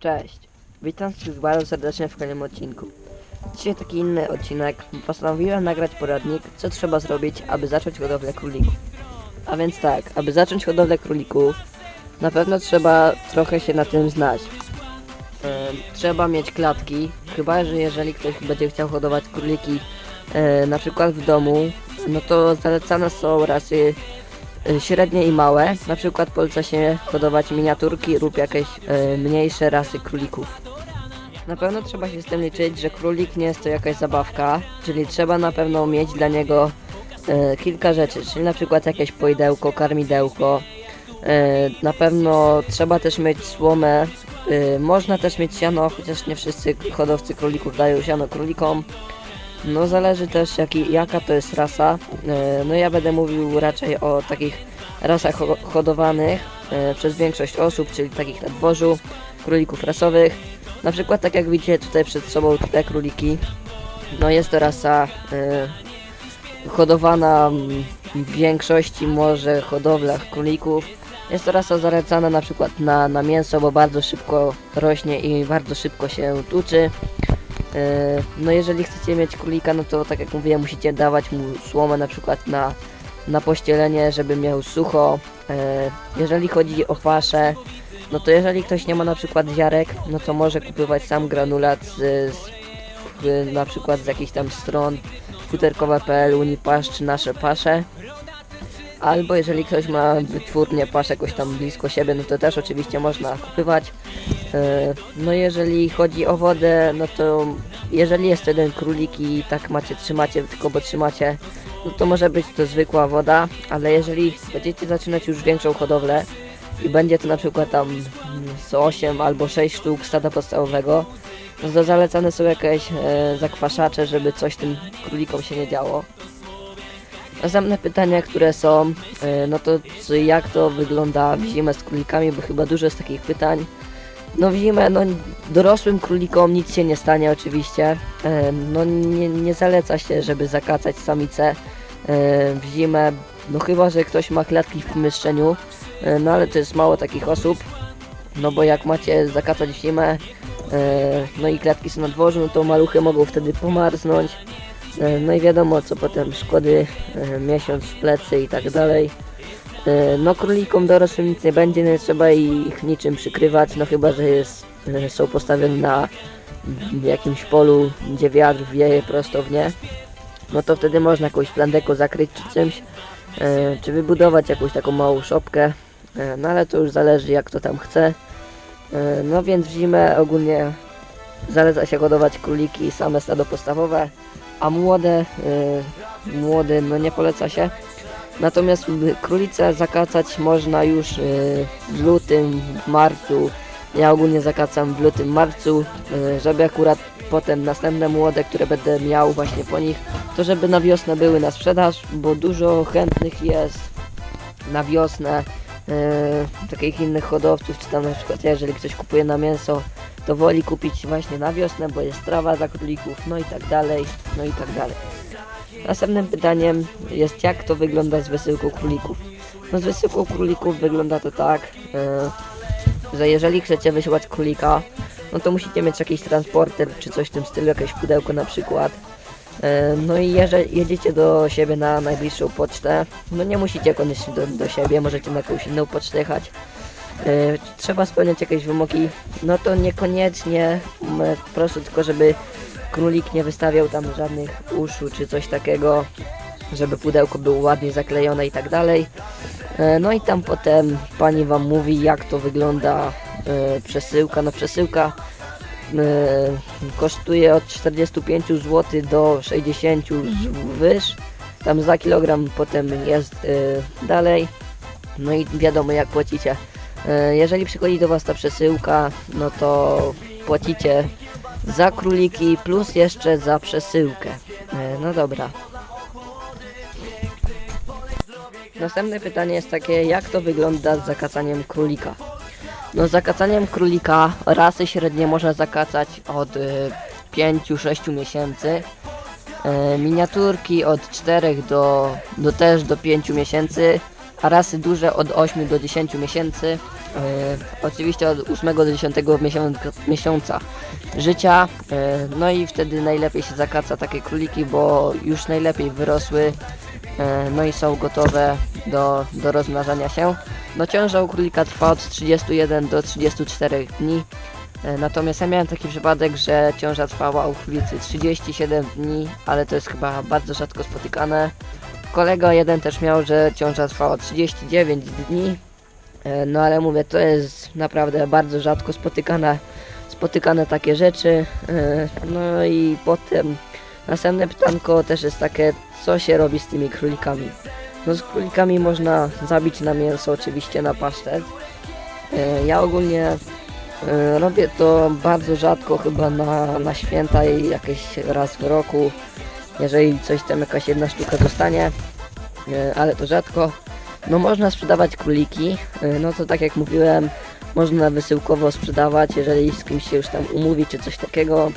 Cześć, witam wszystkich bardzo serdecznie w kolejnym odcinku. Dzisiaj taki inny odcinek. Postanowiłem nagrać poradnik, co trzeba zrobić, aby zacząć hodowlę królików. A więc tak, aby zacząć hodowlę królików, na pewno trzeba trochę się na tym znać. Em, trzeba mieć klatki, chyba że jeżeli ktoś będzie chciał hodować króliki e, na przykład w domu, no to zalecane są rasy średnie i małe. Na przykład poleca się hodować miniaturki lub jakieś e, mniejsze rasy królików. Na pewno trzeba się z tym liczyć, że królik nie jest to jakaś zabawka, czyli trzeba na pewno mieć dla niego e, kilka rzeczy, czyli na przykład jakieś poidełko, karmidełko. Na pewno trzeba też mieć słomę, można też mieć siano, chociaż nie wszyscy hodowcy królików dają siano królikom. No zależy też jaki, jaka to jest rasa. E, No ja będę mówił raczej o takich rasach ho- hodowanych e, przez większość osób, czyli takich na dworzu, królików rasowych. Na przykład tak jak widzicie tutaj przed sobą te króliki. No jest to rasa e, hodowana w większości może hodowlach królików. Jest to rasa zalecana na przykład na, na mięso, bo bardzo szybko rośnie i bardzo szybko się tuczy. E, No jeżeli chcecie mieć królika, no to tak jak mówiłem, musicie dawać mu słomę na przykład na, na pościelenie, żeby miał sucho. E, Jeżeli chodzi o paszę, no to jeżeli ktoś nie ma na przykład ziarek, no to może kupować sam granulat z, z na przykład z jakichś tam stron futerkowe.pl, Unipasz czy nasze pasze. Albo jeżeli ktoś ma wytwórnię pasz jakoś tam blisko siebie, no to też oczywiście można kupywać. E, No jeżeli chodzi o wodę, no to jeżeli jest jeden królik i tak macie, trzymacie, tylko bo trzymacie, no to może być to zwykła woda, ale jeżeli będziecie zaczynać już większą hodowlę i będzie to na przykład tam mm, z 8 albo 6 sztuk stada podstawowego, no to zalecane są jakieś e, zakwaszacze, żeby coś tym królikom się nie działo. Następne pytania, które są, e, no to jak to wygląda w zimę z królikami, bo chyba dużo jest takich pytań. No w zimę, no dorosłym królikom nic się nie stanie oczywiście. E, no nie, nie zaleca się, żeby zakacać samice e, w zimę, no chyba, że ktoś ma klatki w pomieszczeniu, no ale to jest mało takich osób. No bo jak macie zakacać w zimę, no i klatki są na dworzu, no to maluchy mogą wtedy pomarznąć. E, No i wiadomo co potem, szkody, e, miesiąc w plecy i tak dalej. E, No królikom dorosłym nic nie będzie, nie trzeba ich niczym przykrywać, no chyba, że jest, są postawione na jakimś polu, gdzie wiatr wieje prosto w nie. No to wtedy można jakąś plandeką zakryć czy czymś, czy wybudować jakąś taką małą szopkę. No ale to już zależy jak to tam chce. No więc w zimę ogólnie zaleca się hodować króliki same stado podstawowe, a młode, y, młode no nie poleca się. Natomiast królice zakacać można już y, w lutym, w marcu. Ja ogólnie zakacam w lutym, marcu, y, żeby akurat potem następne młode, które będę miał właśnie po nich, to żeby na wiosnę były na sprzedaż, bo dużo chętnych jest na wiosnę y, takich innych hodowców, czy tam na przykład jeżeli ktoś kupuje na mięso, to woli kupić właśnie na wiosnę, bo jest trawa dla królików, no i tak dalej, no i tak dalej. Następnym pytaniem jest jak to wygląda z wysyłką królików. No z wysyłką królików wygląda to tak, e, że jeżeli chcecie wysyłać królika, no to musicie mieć jakiś transporter czy coś w tym stylu, jakieś pudełko na przykład. E, No i jeżeli jedziecie do siebie na najbliższą pocztę, no nie musicie koniecznie do, do siebie, możecie na jakąś inną pocztę jechać. E, trzeba spełniać jakieś wymogi, no to niekoniecznie, m, proszę tylko, żeby królik nie wystawiał tam żadnych uszu czy coś takiego, żeby pudełko było ładnie zaklejone i tak dalej. E, No i tam potem pani wam mówi jak to wygląda e, przesyłka. No przesyłka e, kosztuje od 45 zł do 60 wyż. Tam za kilogram potem jest e, dalej. No i wiadomo jak płacicie. E, Jeżeli przychodzi do Was ta przesyłka, no to płacicie za króliki plus jeszcze za przesyłkę. E, No dobra. Następne pytanie jest takie, jak to wygląda z zakacaniem królika? No zakacaniem królika rasy średnie można zakacać od y, 5-6 miesięcy. E, miniaturki od 4 do, do też do 5 miesięcy, rasy duże od 8 do 10 miesięcy. oczywiście od 8 do 10 miesiąca, życia. E, no i wtedy najlepiej się zakaca takie króliki, bo już najlepiej wyrosły. E, no i są gotowe do, do rozmnażania się. No ciąża u królika trwa od 31 do 34 dni. E, Natomiast ja miałem taki przypadek, że ciąża trwała u królicy 37 dni, ale to jest chyba bardzo rzadko spotykane. Kolega jeden też miał, że ciąża trwała 39 dni. E, No ale mówię, to jest naprawdę bardzo rzadko spotykane, spotykane takie rzeczy. E, No i potem następne pytanko też jest takie, co się robi z tymi królikami? No z królikami można zabić na mięso, oczywiście na pasztet. E, Ja ogólnie robię to bardzo rzadko, chyba na, na święta i jakieś raz w roku. Jeżeli coś tam jakaś jedna sztuka zostanie, e, ale to rzadko. No można sprzedawać króliki, e, no to tak jak mówiłem, można wysyłkowo sprzedawać, jeżeli z kimś się już tam umówi czy coś takiego.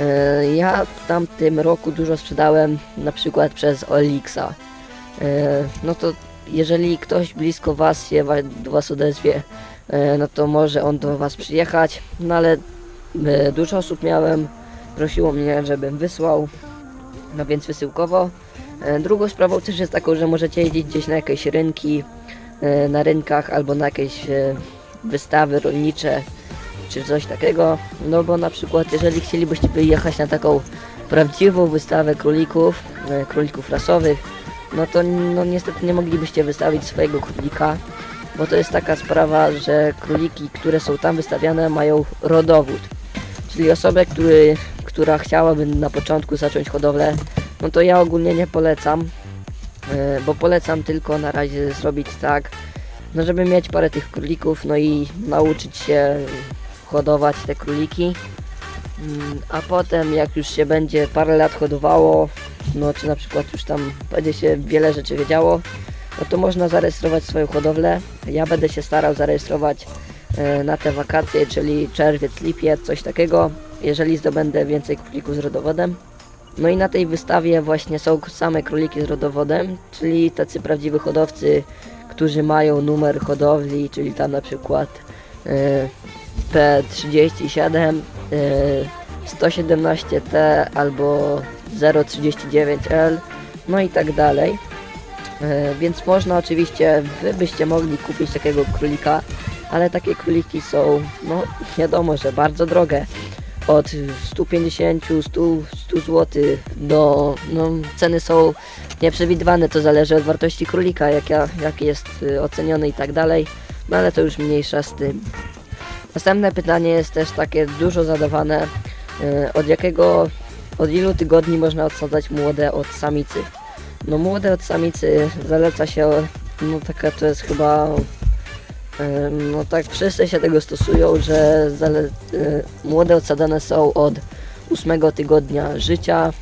E, Ja w tamtym roku dużo sprzedałem na przykład przez Olixa. No to jeżeli ktoś blisko Was się do Was odezwie, no to może on do Was przyjechać, no ale dużo osób miałem, prosiło mnie, żebym wysłał, no więc wysyłkowo. E, Drugą sprawą też jest taką, że możecie jeździć gdzieś na jakieś rynki, e, na rynkach albo na jakieś e, wystawy rolnicze czy coś takiego. No bo na przykład jeżeli chcielibyście jechać na taką prawdziwą wystawę królików, królików rasowych, no to no niestety nie moglibyście wystawić swojego królika, bo to jest taka sprawa, że króliki, które są tam wystawiane mają rodowód. Czyli osobę, który, która chciałaby na początku zacząć hodowlę, no to ja ogólnie nie polecam, e, bo polecam tylko na razie zrobić tak, no żeby mieć parę tych królików, no i nauczyć się hodować te króliki. Mm, A potem jak już się będzie parę lat hodowało, no czy na przykład już tam będzie się wiele rzeczy wiedziało, no to można zarejestrować swoją hodowlę. Ja będę się starał zarejestrować na te wakacje, czyli czerwiec, lipiec, coś takiego, jeżeli zdobędę więcej królików z rodowodem. No i na tej wystawie właśnie są same króliki z rodowodem, czyli tacy prawdziwi hodowcy, którzy mają numer hodowli, czyli tam na przykład e, P37, e, 117T albo 039L, no i tak dalej. E, Więc można oczywiście, wy byście mogli kupić takiego królika, ale takie króliki są, no wiadomo, że bardzo drogie. Od 150, 100, 100 zł do, no ceny są nieprzewidywane, to zależy od wartości królika, jak, ja, jak jest y, oceniony i tak dalej, no ale to już mniejsza z tym. Następne pytanie jest też takie dużo zadawane, y, od jakiego, od ilu tygodni można odsadzać młode od samicy? No młode od samicy zaleca się, no taka to jest chyba, no tak wszyscy się tego stosują, że y, młode odsadzane są od 8 tygodnia życia,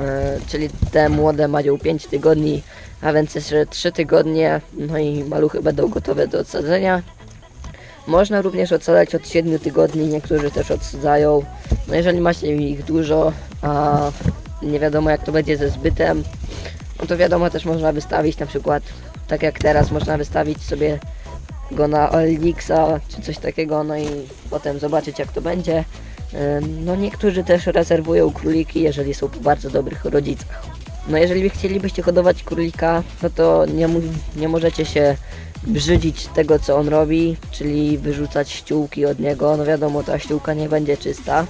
e, czyli te młode mają 5 tygodni, a więc jeszcze 3 tygodnie, no i maluchy będą gotowe do odsadzenia. Można również odsadzać od 7 tygodni, niektórzy też odsadzają. No jeżeli macie ich dużo, a nie wiadomo jak to będzie ze zbytem, no to wiadomo też można wystawić na przykład, tak jak teraz można wystawić sobie go na Olixa czy coś takiego, no i potem zobaczyć jak to będzie. Ym, No niektórzy też rezerwują króliki, jeżeli są po bardzo dobrych rodzicach. No jeżeli chcielibyście hodować królika, no to nie, nie możecie się brzydzić tego co on robi, czyli wyrzucać ściółki od niego. No wiadomo, ta ściółka nie będzie czysta.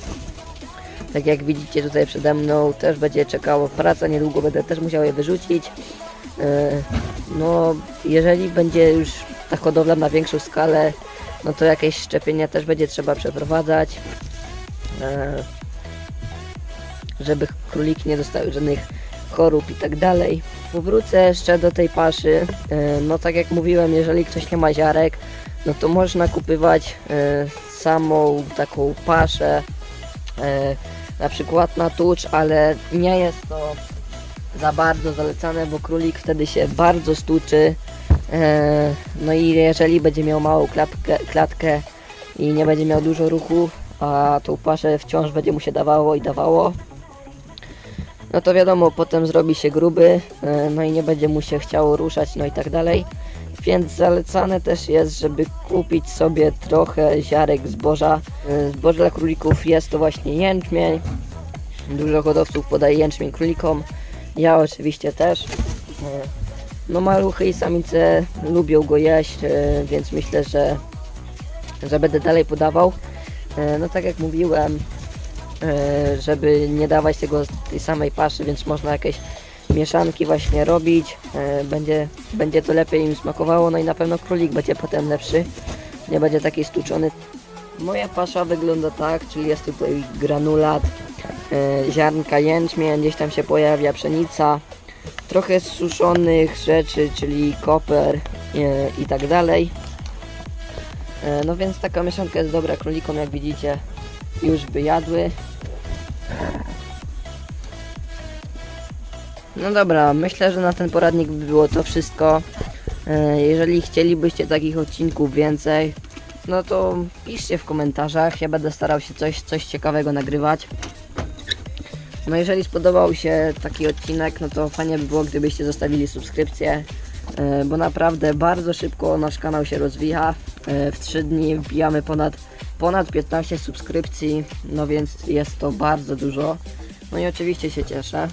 Tak jak widzicie tutaj przede mną też będzie czekało praca, niedługo będę też musiał je wyrzucić. Yy, No jeżeli będzie już ta hodowla na większą skalę, no to jakieś szczepienia też będzie trzeba przeprowadzać. e, Żeby króliki nie dostały żadnych chorób i tak dalej. Powrócę jeszcze do tej paszy. E, No tak jak mówiłem, jeżeli ktoś nie ma ziarek, no to można kupywać e, samą taką paszę, na przykład na tucz, ale nie jest to za bardzo zalecane, bo królik wtedy się bardzo stuczy. E, no i jeżeli będzie miał małą klatkę, klatkę i nie będzie miał dużo ruchu, a tą paszę wciąż będzie mu się dawało i dawało, no to wiadomo, potem zrobi się gruby, e, no i nie będzie mu się chciało ruszać, no i tak dalej. Więc zalecane też jest, żeby kupić sobie trochę ziarek zboża. E, Zboże dla królików jest to właśnie jęczmień. Dużo hodowców podaje jęczmień królikom. Ja oczywiście też. No maluchy i samice lubią go jeść, e, więc myślę, że, że będę dalej podawał. E, No tak jak mówiłem, e, żeby nie dawać tego tej samej paszy, więc można jakieś mieszanki właśnie robić. Będzie, będzie to lepiej im smakowało, no i na pewno królik będzie potem lepszy. Nie będzie taki stuczony. Moja pasza wygląda tak, czyli jest tutaj granulat, ziarnka jęczmień, gdzieś tam się pojawia pszenica, trochę suszonych rzeczy, czyli koper e, i tak dalej. E, No więc taka mieszanka jest dobra królikom, jak widzicie, już by jadły. No dobra, myślę, że na ten poradnik by było to wszystko. E, Jeżeli chcielibyście takich odcinków więcej, no to piszcie w komentarzach. Ja będę starał się coś, coś ciekawego nagrywać. No jeżeli spodobał się taki odcinek, no to fajnie by było, gdybyście zostawili subskrypcję, e, bo naprawdę bardzo szybko nasz kanał się rozwija. E, W 3 dni wbijamy ponad, ponad 15 subskrypcji, no więc jest to bardzo dużo. No i oczywiście się cieszę.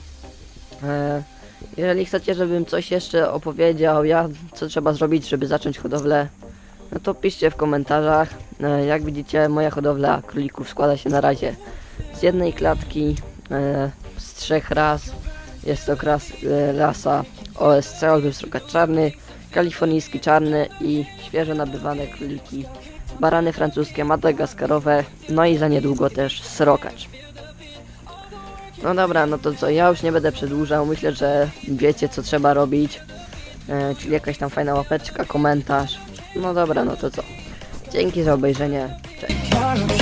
E, Jeżeli chcecie, żebym coś jeszcze opowiedział, ja co trzeba zrobić, żeby zacząć hodowlę, no to piszcie w komentarzach. Jak widzicie, moja hodowla królików składa się na razie z jednej klatki, z trzech ras. Jest to kras, e, rasa OSC, srokacz czarny, kalifornijski czarny i świeżo nabywane króliki, barany francuskie, madagaskarowe, no i za niedługo też srokacz. No dobra, no to co, ja już nie będę przedłużał, myślę, że wiecie co trzeba robić, e, czyli jakaś tam fajna łapeczka, komentarz. No dobra, no to co, dzięki za obejrzenie, cześć.